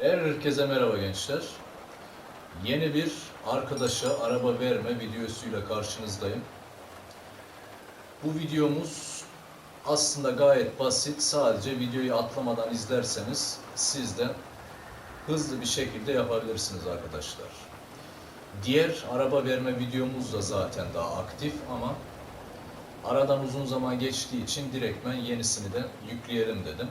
Herkese merhaba gençler. Yeni bir arkadaşa araba verme videosuyla karşınızdayım. Bu videomuz aslında gayet basit. Sadece videoyu atlamadan izlerseniz siz de hızlı bir şekilde yapabilirsiniz arkadaşlar. Diğer araba verme videomuz da zaten daha aktif ama aradan uzun zaman geçtiği için direktmen yenisini de yükleyelim dedim.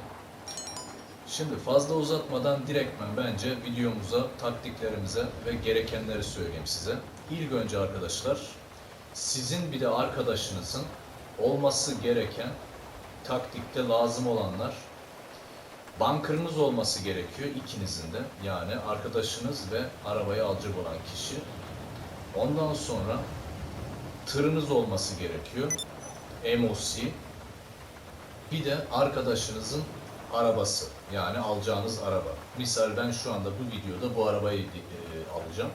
Şimdi fazla uzatmadan direktmen bence videomuza, taktiklerimize ve gerekenleri söyleyeyim size. İlk önce arkadaşlar, sizin bir de arkadaşınızın olması gereken taktikte lazım olanlar bunkerınız olması gerekiyor ikinizin de. Yani arkadaşınız ve arabayı alacak olan kişi. Ondan sonra tırınız olması gerekiyor. MOC. Bir de arkadaşınızın arabası. Yani alacağınız araba. Misal ben şu anda bu videoda bu arabayı e, alacağım.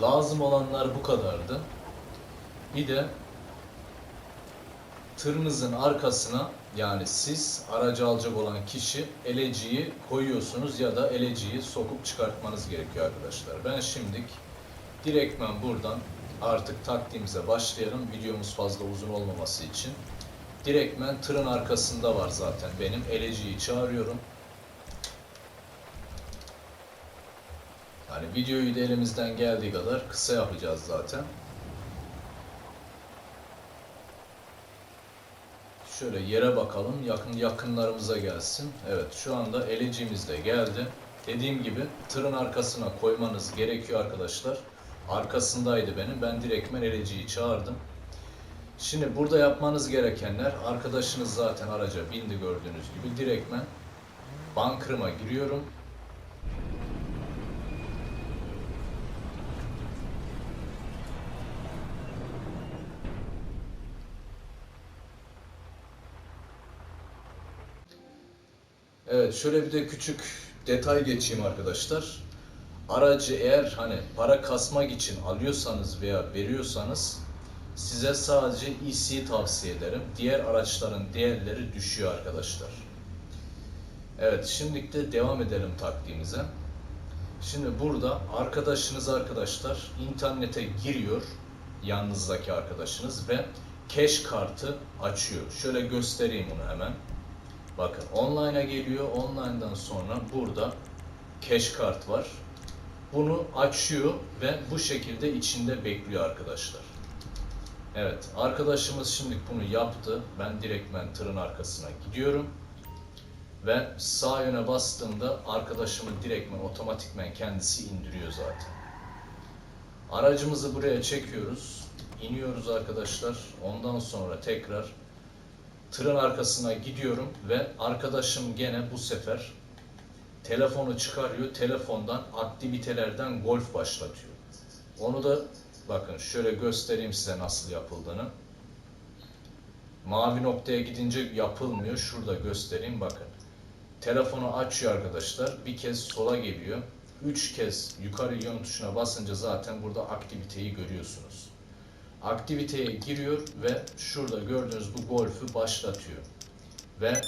Lazım olanlar bu kadardı. Bir de tırınızın arkasına yani siz aracı alacak olan kişi eleciyi koyuyorsunuz ya da eleciyi sokup çıkartmanız gerekiyor arkadaşlar. Ben şimdilik direktmen buradan artık taktiğimize başlayalım. Videomuz fazla uzun olmaması için. Direktmen tırın arkasında var zaten benim. Eleciyi çağırıyorum. Yani videoyu da elimizden geldiği kadar kısa yapacağız zaten. Şöyle yere bakalım. Yakın yakınlarımıza gelsin. Evet şu anda elecimiz de geldi. Dediğim gibi tırın arkasına koymanız gerekiyor arkadaşlar. Arkasındaydı benim. Ben direktmen eleciyi çağırdım. Şimdi burada yapmanız gerekenler arkadaşınız zaten araca bindi gördüğünüz gibi direktmen bunker'ıma giriyorum. Evet şöyle bir de küçük detay geçeyim arkadaşlar. Aracı eğer hani para kasmak için alıyorsanız veya veriyorsanız size sadece EC tavsiye ederim. Diğer araçların değerleri düşüyor arkadaşlar. Evet şimdilik de devam edelim taktiğimize. Şimdi burada arkadaşınız arkadaşlar internete giriyor yanınızdaki arkadaşınız ve cash kartı açıyor. Şöyle göstereyim bunu hemen. Bakın online'a geliyor. Online'dan sonra burada cash kart var. Bunu açıyor ve bu şekilde içinde bekliyor arkadaşlar. Evet, arkadaşımız şimdi bunu yaptı. Ben direktmen tırın arkasına gidiyorum. Ve sağ yöne bastığımda arkadaşımı direktmen otomatikmen kendisi indiriyor zaten. Aracımızı buraya çekiyoruz. İniyoruz arkadaşlar. Ondan sonra tekrar tırın arkasına gidiyorum ve arkadaşım gene bu sefer telefonu çıkarıyor. Telefondan aktivitelerden golf başlatıyor. Onu da bakın şöyle göstereyim size nasıl yapıldığını. Mavi noktaya gidince yapılmıyor. Şurada göstereyim bakın. Telefonu açıyor arkadaşlar. Bir kez sola geliyor. Üç kez yukarı yön tuşuna basınca zaten burada aktiviteyi görüyorsunuz. Aktiviteye giriyor ve şurada gördüğünüz bu golfü başlatıyor. Ve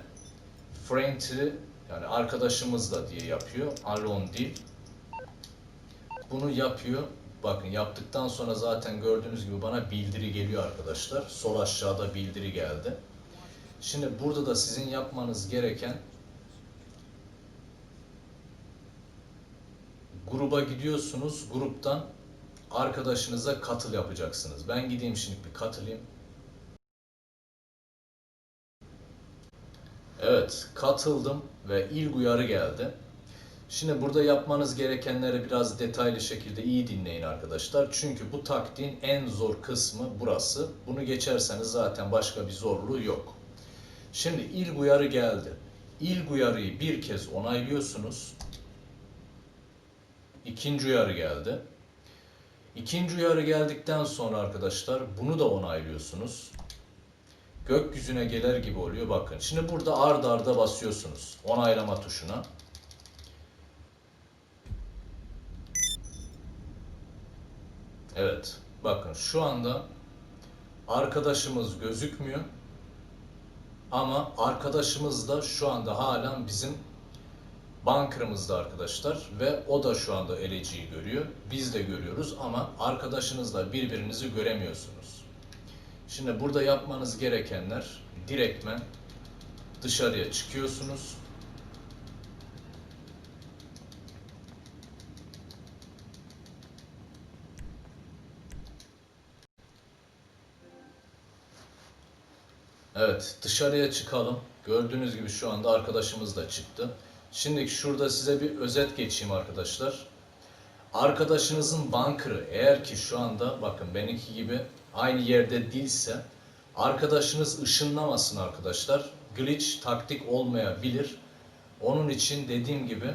friendly yani arkadaşımızla diye yapıyor. Alone değil. Bunu yapıyor. Bakın yaptıktan sonra zaten gördüğünüz gibi bana bildiri geliyor arkadaşlar. Sol aşağıda bildiri geldi. Şimdi burada da sizin yapmanız gereken gruba gidiyorsunuz. Gruptan arkadaşınıza katıl yapacaksınız. Ben gideyim şimdi bir katılayım. Evet, katıldım ve ilk uyarı geldi. Şimdi burada yapmanız gerekenleri biraz detaylı şekilde iyi dinleyin arkadaşlar. Çünkü bu taktiğin en zor kısmı burası. Bunu geçerseniz zaten başka bir zorluğu yok. Şimdi ilk uyarı geldi. İlk uyarıyı bir kez onaylıyorsunuz. İkinci uyarı geldi. İkinci uyarı geldikten sonra arkadaşlar bunu da onaylıyorsunuz. Gökyüzüne gelir gibi oluyor bakın. Şimdi burada ard arda basıyorsunuz onaylama tuşuna. Evet bakın şu anda arkadaşımız gözükmüyor. Ama arkadaşımız da şu anda halen bizim bankerımızda arkadaşlar ve o da şu anda eleciyi görüyor. Biz de görüyoruz ama arkadaşınızla birbirinizi göremiyorsunuz. Şimdi burada yapmanız gerekenler direktmen dışarıya çıkıyorsunuz. Evet, dışarıya çıkalım. Gördüğünüz gibi şu anda arkadaşımız da çıktı. Şimdi şurada size bir özet geçeyim arkadaşlar. Arkadaşınızın banker'ı eğer ki şu anda bakın benimki gibi aynı yerde değilse arkadaşınız ışınlamasın arkadaşlar. Glitch taktik olmayabilir. Onun için dediğim gibi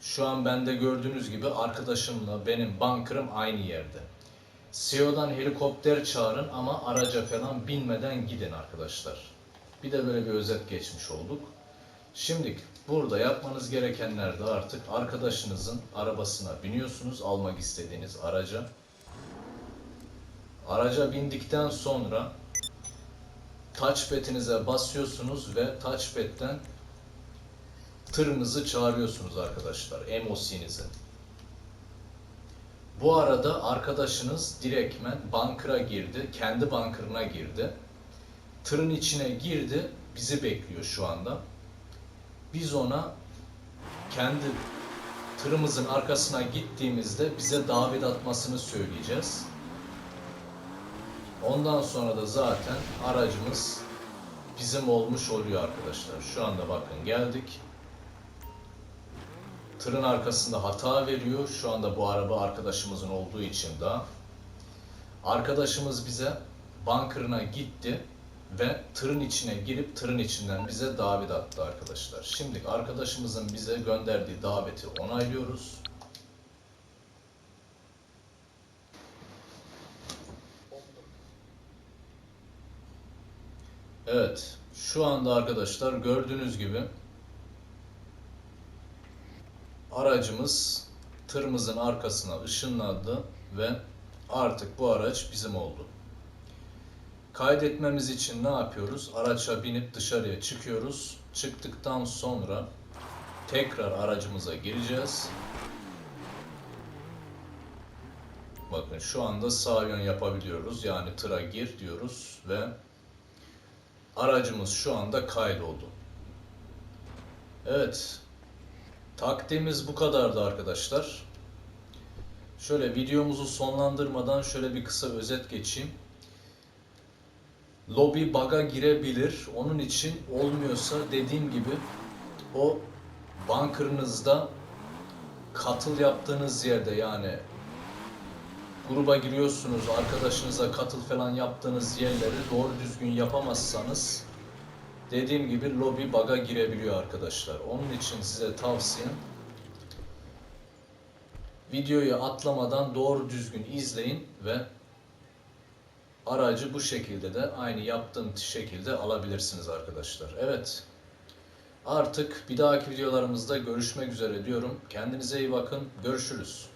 şu an bende gördüğünüz gibi arkadaşımla benim banker'ım aynı yerde. CEO'dan helikopter çağırın ama araca falan binmeden gidin arkadaşlar. Bir de böyle bir özet geçmiş olduk. Şimdi burada yapmanız gerekenler de artık arkadaşınızın arabasına biniyorsunuz almak istediğiniz araca. Araca bindikten sonra touchpad'inize basıyorsunuz ve touchpad'den tırınızı çağırıyorsunuz arkadaşlar. MOC'nizi. Bu arada arkadaşınız direktmen bankıra girdi. Kendi bankırına girdi. Tırın içine girdi. Bizi bekliyor şu anda. Biz ona kendi tırımızın arkasına gittiğimizde bize davet atmasını söyleyeceğiz. Ondan sonra da zaten aracımız bizim olmuş oluyor arkadaşlar. Şu anda bakın geldik. Tırın arkasında hata veriyor. Şu anda bu araba arkadaşımızın olduğu için de. Arkadaşımız bize bankerına gitti ve tırın içine girip tırın içinden bize davet attı arkadaşlar. Şimdi arkadaşımızın bize gönderdiği daveti onaylıyoruz. Evet, şu anda arkadaşlar gördüğünüz gibi aracımız tırımızın arkasına ışınlandı ve artık bu araç bizim oldu. Kaydetmemiz için ne yapıyoruz? Araça binip dışarıya çıkıyoruz. Çıktıktan sonra tekrar aracımıza gireceğiz. Bakın şu anda sağ yön yapabiliyoruz. Yani tıra gir diyoruz ve aracımız şu anda kaydoldu. Evet. Taktiğimiz bu kadardı arkadaşlar. Şöyle videomuzu sonlandırmadan şöyle bir kısa özet geçeyim. Lobby bug'a girebilir. Onun için olmuyorsa dediğim gibi o bunker'ınızda katıl yaptığınız yerde yani gruba giriyorsunuz, arkadaşınıza katıl falan yaptığınız yerleri doğru düzgün yapamazsanız dediğim gibi lobby bug'a girebiliyor arkadaşlar. Onun için size tavsiyem videoyu atlamadan doğru düzgün izleyin ve aracı bu şekilde de aynı yaptığım şekilde alabilirsiniz arkadaşlar. Evet. Artık bir dahaki videolarımızda görüşmek üzere diyorum. Kendinize iyi bakın. Görüşürüz.